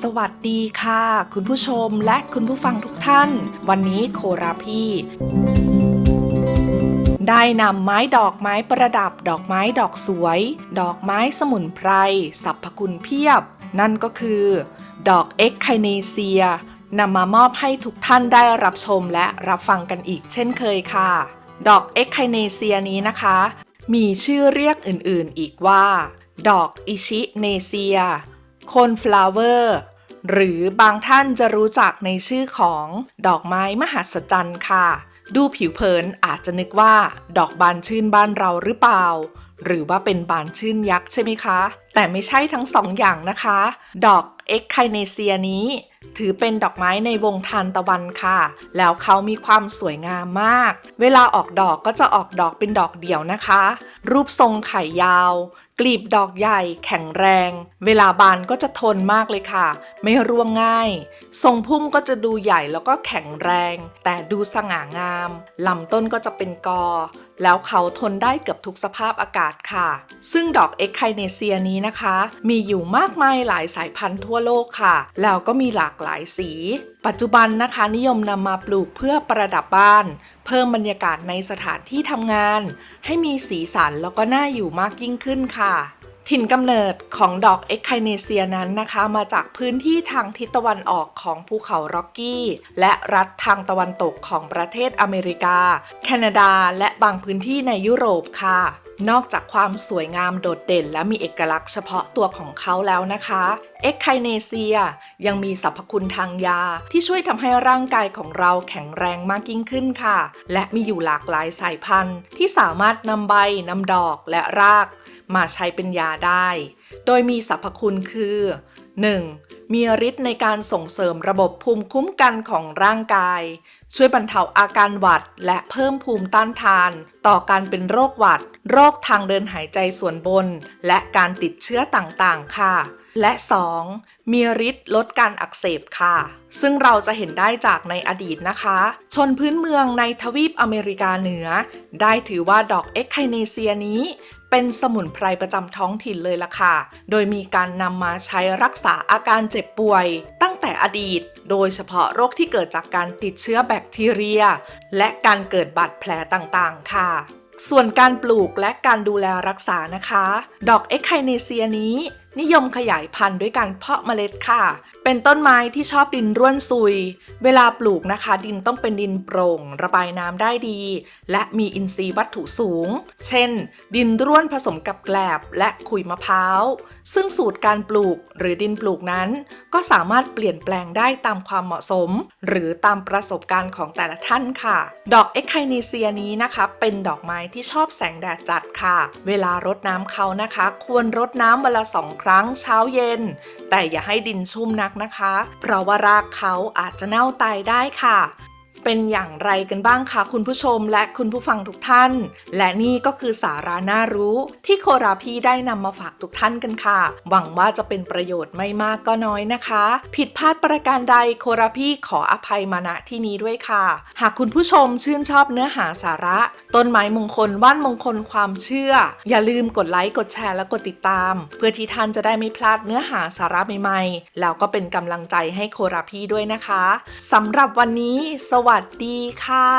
สวัสดีค่ะ คุณผู้ชมและคุณผู้ฟังทุกท่าน วันนี้โคราพี่ได้นำไม้ดอกไม้ประดับ ดอกไม้ดอกสวย ดอกไม้สมุนไพรสรรพคุณเพียบ นั่นก็คือ ดอกเอ็กไคเนเซียนำมามอบให้ทุกท่านได้รับชมและรับฟังกันอีกเช่นเคยค่ะ ดอกเอ็กไคเนเซียนี้นะคะ มีชื่อเรียกอื่นๆอีกว่า ดอกอิชิเนเซีย คนฟลาเวอร์หรือบางท่านจะรู้จักในชื่อของดอกไม้มหัศจรรย์ค่ะ ดูผิวเผินอาจจะนึกว่า ดอกบานชื่นบ้านเราหรือเปล่า หรือว่าเป็นบานชื่นยักษ์ใช่ไหมคะ แต่ไม่ใช่ทั้งสองอย่างนะคะ ดอกเอ็กไคเนเซียนี้ ถือเป็นดอกไม้ในวงทานตะวันค่ะ แล้วเขามีความสวยงามมาก เวลาออกดอกก็จะออกดอกเป็นดอกเดี่ยวนะคะ รูปทรงไข่ยาว กลีบดอกใหญ่แข็งแรง เวลาบานก็จะทนมากเลยค่ะ ไม่ร่วงง่าย ทรงพุ่มก็จะดูใหญ่แล้วก็แข็งแรง แต่ดูสง่างามลำต้นก็จะเป็นกอ แล้วเขาทนได้เกือบทุกสภาพอากาศค่ะ ซึ่งดอกเอ็กไคเนเซียนี้นะคะ มีอยู่มากมายหลายสายพันธุ์ทั่วโลกค่ะ แล้วก็มีหลากหลายสี ปัจจุบันนะคะนิยมนำมาปลูกเพื่อประดับบ้าน เพิ่มบรรยากาศในสถานที่ทำงาน ให้มีสีสันแล้วก็น่าอยู่มากยิ่งขึ้นค่ะ ถิ่นกำเนิดของดอกเอ็กไคเนเซียนั้นนะคะ มาจากพื้นที่ทางทิศตะวันออกของภูเขาร็อกกี้ และรัฐทางตะวันตกของประเทศอเมริกา แคนาดา และบางพื้นที่ในยุโรปค่ะ นอกจากความสวยงามโดดเด่นและมีเอกลักษณ์เฉพาะตัวของเขาแล้วนะคะเอ็กไคเนเซียยังมีสรรพคุณทางยา ที่ช่วยทำให้ร่างกายของเราแข็งแรงมากยิ่งขึ้นค่ะ และมีอยู่หลากหลายสายพันธุ์ ที่สามารถนำใบนำดอกและราก มาใช้เป็นยาได้ โดยมีสรรพคุณคือ 1. มีฤทธิ์ในการส่งเสริมระบบภูมิคุ้มกันของร่างกาย ช่วยบรรเทาอาการหวัด และเพิ่มภูมิต้านทาน ต่อการเป็นโรคหวัด โรคทางเดินหายใจส่วนบน และการติดเชื้อต่างๆ ค่ะ และ 2. มีฤทธิ์ลดการอักเสบค่ะ ซึ่งเราจะเห็นได้จากในอดีตนะคะ ชนพื้นเมืองในทวีปอเมริกาเหนือ ได้ถือว่าดอกเอ็กไคเนเซียนี้เป็นสมุนไพรประจำท้องถิ่นเลยล่ะค่ะ โดยมีการนำมาใช้รักษาอาการเจ็บป่วย ตั้งแต่อดีต โดยเฉพาะโรคที่เกิดจากการติดเชื้อแบคทีเรีย และการเกิดบาดแผลต่างๆ ค่ะส่วนการปลูกและการดูแลรักษานะคะ ดอกเอ็กไคเนเซียนี้ นิยมขยายพันธุ์ด้วยการเพาะเมล็ดค่ะ เป็นต้นไม้ที่ชอบดินร่วนซุย เวลาปลูกนะคะ ดินต้องเป็นดินโปร่ง ระบายน้ำได้ดี และมีอินทรีย์วัตถุสูง เช่น ดินร่วนผสมกับแกลบและขุยมะพร้าว ซึ่งสูตรการปลูกหรือดินปลูกนั้น ก็สามารถเปลี่ยนแปลงได้ตามความเหมาะสม หรือตามประสบการณ์ของแต่ละท่านค่ะ ดอกเอ็กไคเนเซียนี้นะคะ เป็นดอกไม้ที่ชอบแสงแดดจัดค่ะ เวลารดน้ำเขานะคะ ควรรดน้ำวันละสองครั้งเช้าเย็น แต่อย่าให้ดินชุ่มนักนะคะ เพราะว่ารากเขาอาจจะเน่าตายได้ค่ะ เป็นอย่างไรกันบ้างคะคุณผู้ชมและคุณผู้ฟังทุกท่าน และนี่ก็คือสาระน่ารู้ ที่โคราพีได้นำมาฝากทุกท่านกันค่ะ หวังว่าจะเป็นประโยชน์ไม่มากก็น้อยนะคะ ผิดพลาดประการใดโคราพีขออภัยมาณที่นี้ด้วยค่ะ หากคุณผู้ชมชื่นชอบเนื้อหาสาระ ต้นไม้มงคลว่านมงคลความเชื่อ อย่าลืมกดไลค์กดแชร์และกดติดตาม เพื่อที่ท่านจะได้ไม่พลาดเนื้อหาสาระใหม่ๆแล้วก็เป็นกำลังใจให้โคราพีด้วยนะคะสำหรับวันนี้สวัสวัสดีค่ะ